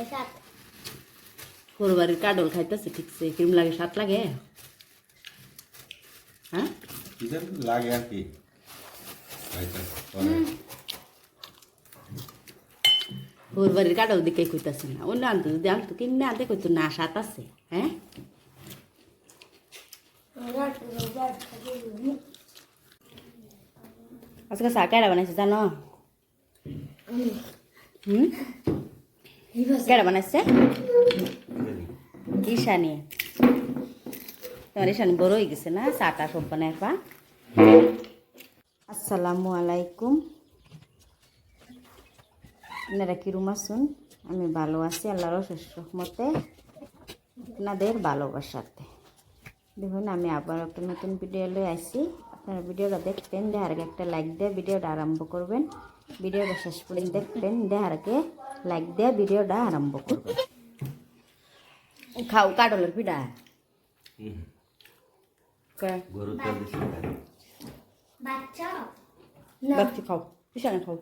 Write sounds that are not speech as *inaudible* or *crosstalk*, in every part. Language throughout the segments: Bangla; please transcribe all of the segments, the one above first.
দেখাত কোরবারির কাডল খাইতেছে ঠিকছে কিরম লাগে সাত লাগে হ্যাঁ কিসের লাগে আর কি হয়তো পরে কোরবারির কাডল দিকে কইতাছে না অন্য আনতো যদি আনতো কিনে আনতে কইতো না সাত আছে হ্যাঁ রাত রাত খাবে আজকে চা কেডা বানাইছে জানো আমি হুম হিবাস ঈশানি। তোমার ঈশানি বড় হয়ে গেছে না? চাটা সব বানায় পা আসসালামু আলাইকুম। আপনারা কিরম আছেন? আমি ভালো আছি, আল্লাহর অশেষ রহমতে। আপনাদের ভালোবাসাতে। দেখুন, আমি আবার একটা নতুন ভিডিও লয়ে আসছি আপনারা ভিডিওটা দেখবেন দেহার একটা লাইক দিয়ে ভিডিওটা আরম্ভ করবেন। ভিডিওটা শেষ পর্যন্ত দেখবেন দেহার আগে লাইক দিয়ে ভিডিওটা আরম্ভ করবেন খাও কাডলের পিঠা বাচ্চা খাও পিছনে খাও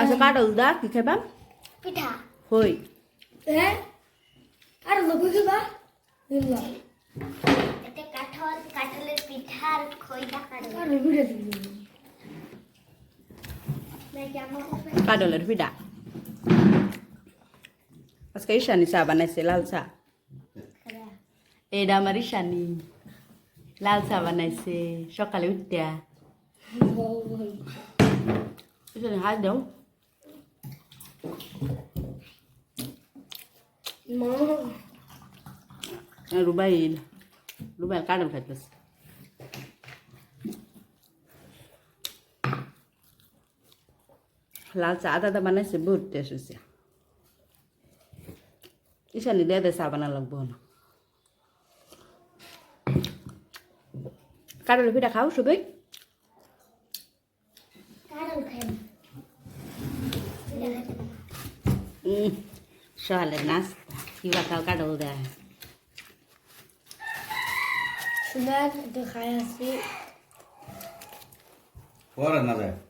আচ্ছা কাডল দা কি খাবা পিঠা হই হ্যাঁ আর ইল্লা এটা কাঠল কাঠলের পিঠা আর খইদা কাঠল আর কাডলের পিঠা আজকে ঈশানি চা বানাইছে লাল চা এইটা আমার ঈশানি লাল চা বানাইছে সকালে উঠতে ঈশানি হাত দাও রুবাইল রুবাইল কাডল খাইতেছে লাল চা আদা আদা বানাইছে বহুত টেস্ট হয়েছে ঈশানি দে দে চা বানা লাগবো না কাডল পিঠা খাও সবাই সকালের নাস্তা কিবা খাও কাডল দেয় খাই আছি পরে না যায়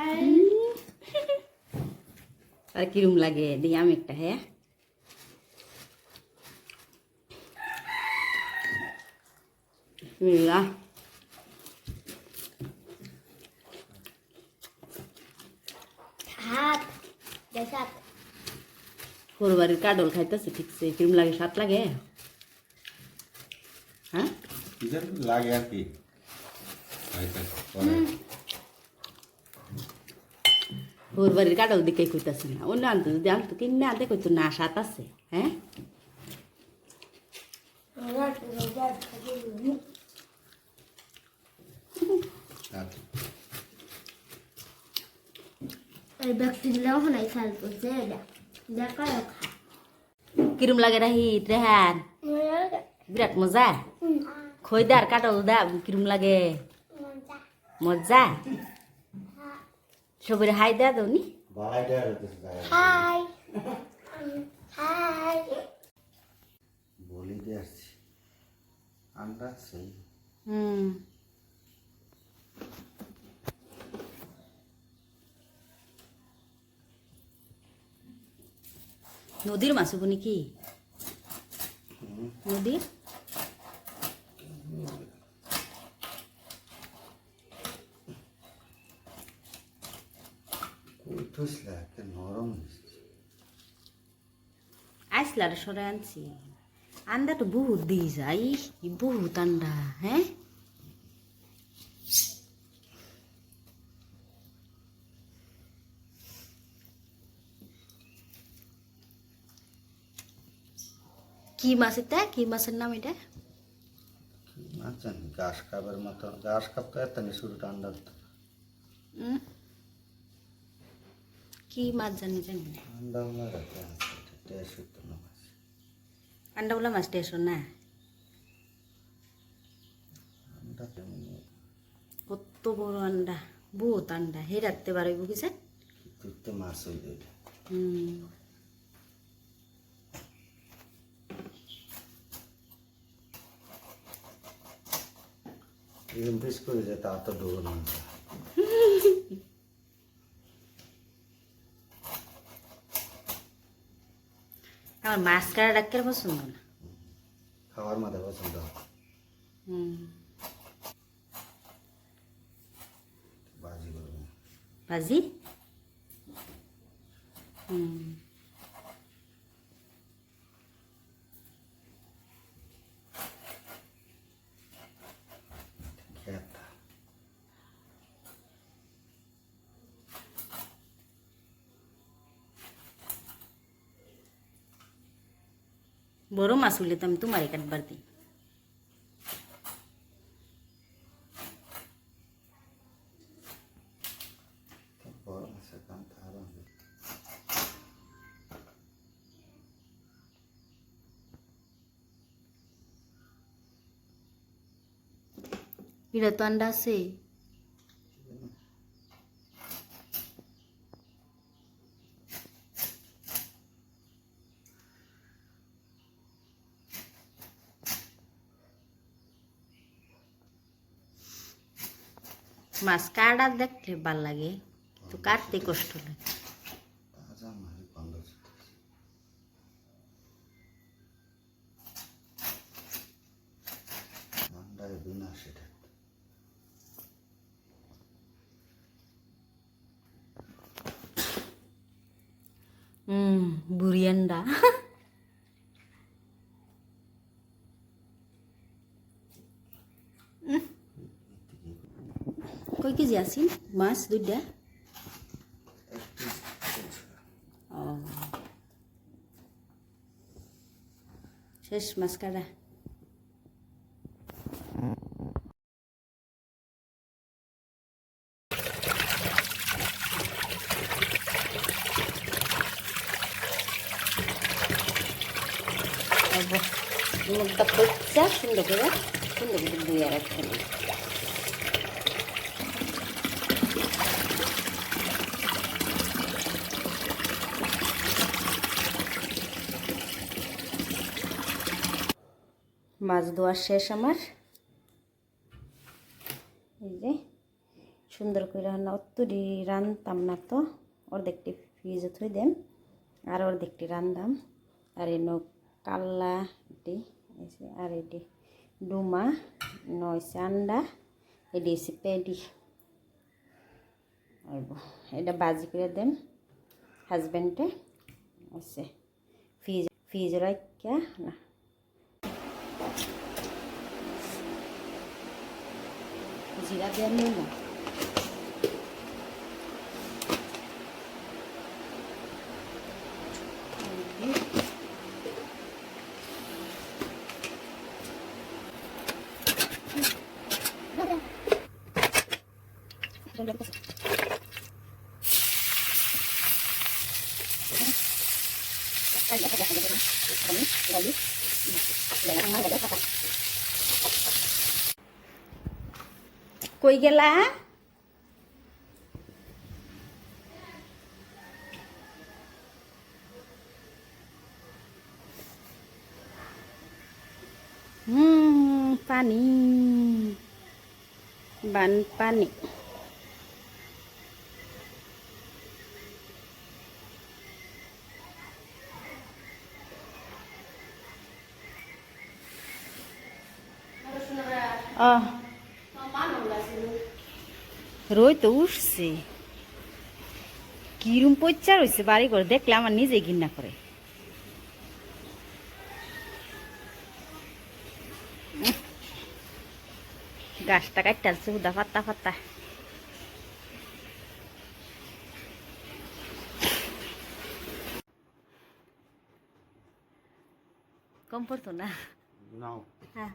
*laughs* আর কিরম লাগে? দিই আমি একটা হ্যাঁ? বিসমিল্লাহ। হাত দেখাত কোরবারির কাডল খাইতেছে ঠিকছে কিরম লাগে? সাত লাগে? হ্যাঁ? কিসের লাগে আর কি। হয়তো পরে কোরবারির দিকে কইতাছে না। অন্য আনতো যদি আনতো কিনে আনতে কইতো না সাত আছে হ্যাঁ? কিরম লাগে রাহি রেহান বিরাট মজা। খইদার কাটল দা কিরম লাগে? মজা? সবরে হাই দা দৌনি বাইরে আর হইতেছে জায়গা। হাই। হাই। বলি দিয়ে আসছি। আন্ডা সেই। হুম। নদীর মাছ হব নাকি? নদীর উঠুসলা একটা নরম হয়েছে। আইসলার সরে আনছি। আন্ডা তো বহুত দিয়ে যাই বহুত আন্ডা হ্যাঁ? কি মাছ এটা? কি মাছের নাম এটা? কি মাছ জানি ঘাস খাবার মতো। ঘাস খাপতে এত। কি মাছ জানি জানি হলো টেস্ট হতো না। না আন্ডা কেমন কত বড় আন্ডা বহুত আন্ডা হে রাখতে পারবে তো মাছ হুম এরকম করে তা তো ডোবো না আমার মাছ কাটা ডাক্তার পছন্দ না? খাওয়ার মধ্যে পছন্দ হুম। বাজি ভাজি হুম। বড় মাছ হইলে তো আমি তোমারই কাটবার দিই বড় মাছের কাম তার হবে এটা তো আন্ডা আছে মাছ কাটা দেখলে ভালো লাগে তো কাটতে কষ্ট লাগে। হুম বুড়ি আন্ডা কই কেজি আছি মাছ দুইটা। ও শেষ মাছ কাটা। মুখটা পচা সুন্দর করে সুন্দর করে ধুয়ে রাখতে মাছ ধোয়া শেষ আমার। এই যে, সুন্দর করে রান্না অত্তরি রানতাম না তো অর্ধেকটি ফ্রিজে থই দেন, আর অর্ধেকটি রান্দাম আর এনো কাল্লা এটি, এই আর এটি ডুমা নয়ছে আন্ডা, এটি হচ্ছে পেডি এটা বাজি করে দেন হাজব্যান্ডে আছে ফ্রিজ ফ্রিজ রাখিয়া না। Silagyan muna. Kali apa ya? Kali, kali, kali, kali, kali, kali, kali, kali, kali, kali, কই গেলা? হুম পানি। বান পানি। আহ। রই তো উঠছে। কিরম পচ্চা রয়েছে বাড়ি করে দেখলে আমার নিজে ঘৃণা করে। গাছটা কাটতে উদা ফাত্তা ফাত্তা। কম পড়তো না? হ্যাঁ।